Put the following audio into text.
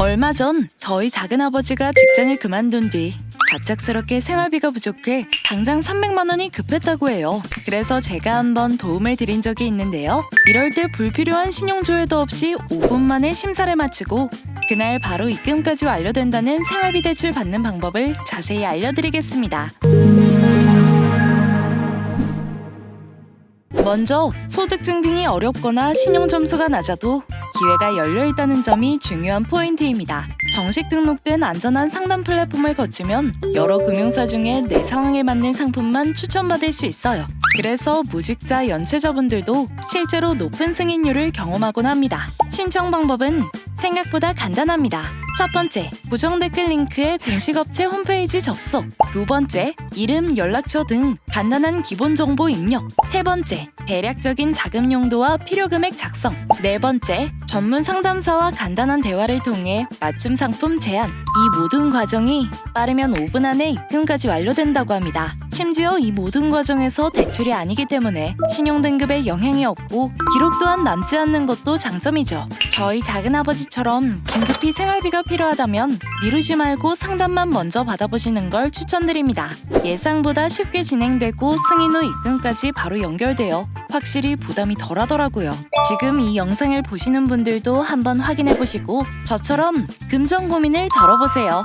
얼마 전 저희 작은아버지가 직장을 그만둔 뒤 갑작스럽게 생활비가 부족해 당장 300만 원이 급했다고 해요. 그래서 제가 한번 도움을 드린 적이 있는데요. 이럴 때 불필요한 신용조회도 없이 5분 만에 심사를 마치고 그날 바로 입금까지 완료된다는 생활비 대출 받는 방법을 자세히 알려드리겠습니다. 먼저 소득 증빙이 어렵거나 신용 점수가 낮아도 기회가 열려 있다는 점이 중요한 포인트입니다. 정식 등록된 안전한 상담 플랫폼을 거치면 여러 금융사 중에 내 상황에 맞는 상품만 추천받을 수 있어요. 그래서 무직자 연체자분들도 실제로 높은 승인율을 경험하곤 합니다. 신청 방법은 생각보다 간단합니다. 첫 번째, 고정 댓글 링크에 공식 업체 홈페이지 접속. 두 번째, 이름, 연락처 등 간단한 기본 정보 입력. 세 번째, 대략적인 자금 용도와 필요 금액 작성. 네 번째, 전문 상담사와 간단한 대화를 통해 맞춤 상품 제안. 이 모든 과정이 빠르면 5분 안에 입금까지 완료된다고 합니다. 심지어 이 모든 과정에서 대출이 아니기 때문에 신용 등급에 영향이 없고 기록 또한 남지 않는 것도 장점이죠. 저희 작은 아버지처럼 긴급히 생활비가 필요하다면 미루지 말고 상담만 먼저 받아보시는 걸 추천드립니다. 예상보다 쉽게 진행되고 승인 후 입금까지 바로 연결되어 확실히 부담이 덜하더라고요. 지금 이 영상을 보시는 분들도 한번 확인해 보시고 저처럼 금전 고민을 덜어보세요.